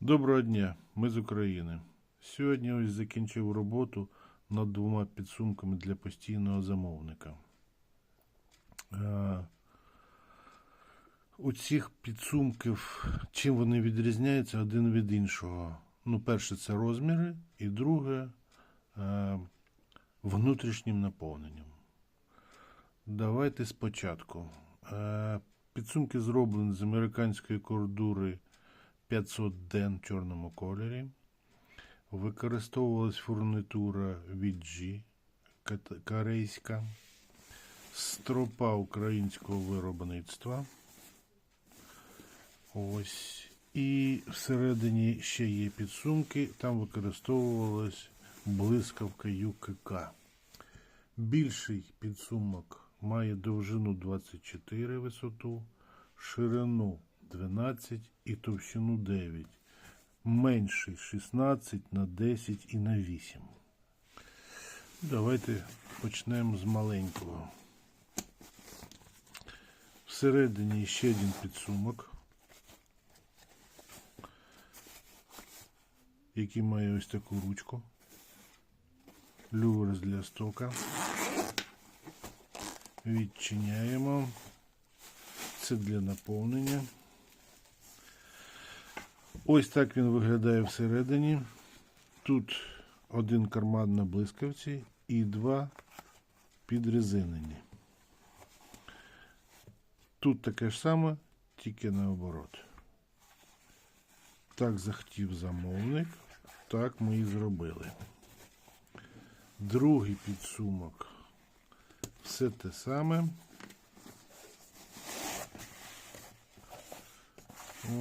Доброго дня, ми з України. Сьогодні ось закінчив роботу над двома підсумками для постійного замовника. Е, У цих підсумків, чим вони відрізняються один від іншого? Ну, перше, це розміри, і друге е, внутрішнім наповненням. Давайте спочатку. Е, Підсумки зроблені з американської кордури 500 ден в чорному кольорі. Використовувалась фурнитура VG корейська, стропа українського виробництва. Ось. І всередині ще є підсумки, там використовувалась блискавка ЮКК. Більший підсумок має довжину 24 висоту, ширину 12 і товщину 9. Менший 16 на 10 і на 8. Давайте почнемо з маленького. Всередині ще один підсумок, який має ось таку ручку. Люверс для стока. Відчиняємо. Це для наповнення. Ось так він виглядає всередині. Тут один карман на блискавці і два підрезинені. Тут таке ж саме, тільки наоборот. Так захотів замовник, так ми і зробили. Другий підсумок. Все те саме.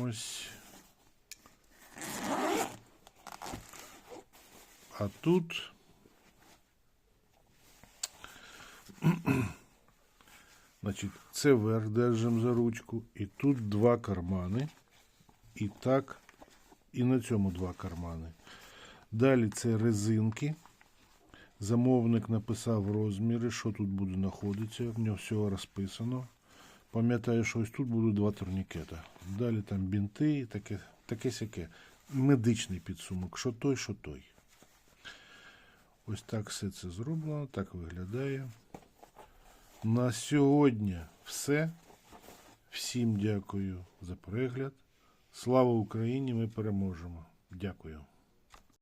Ось. А тут Значить, це верх держимо за ручку, і тут два кармани. І так, і на цьому два кармани. Далі це резинки. Замовник написав розміри, що тут буде знаходитися. В нього всього розписано. Пам'ятаю, що ось тут будуть два турнікета. Далі там бінти, таке, таке сяке. Медичний підсумок. Що той, що той. Ось так все це зроблено, так виглядає. На сьогодні все. Всім дякую за перегляд. Слава Україні! Ми переможемо. Дякую.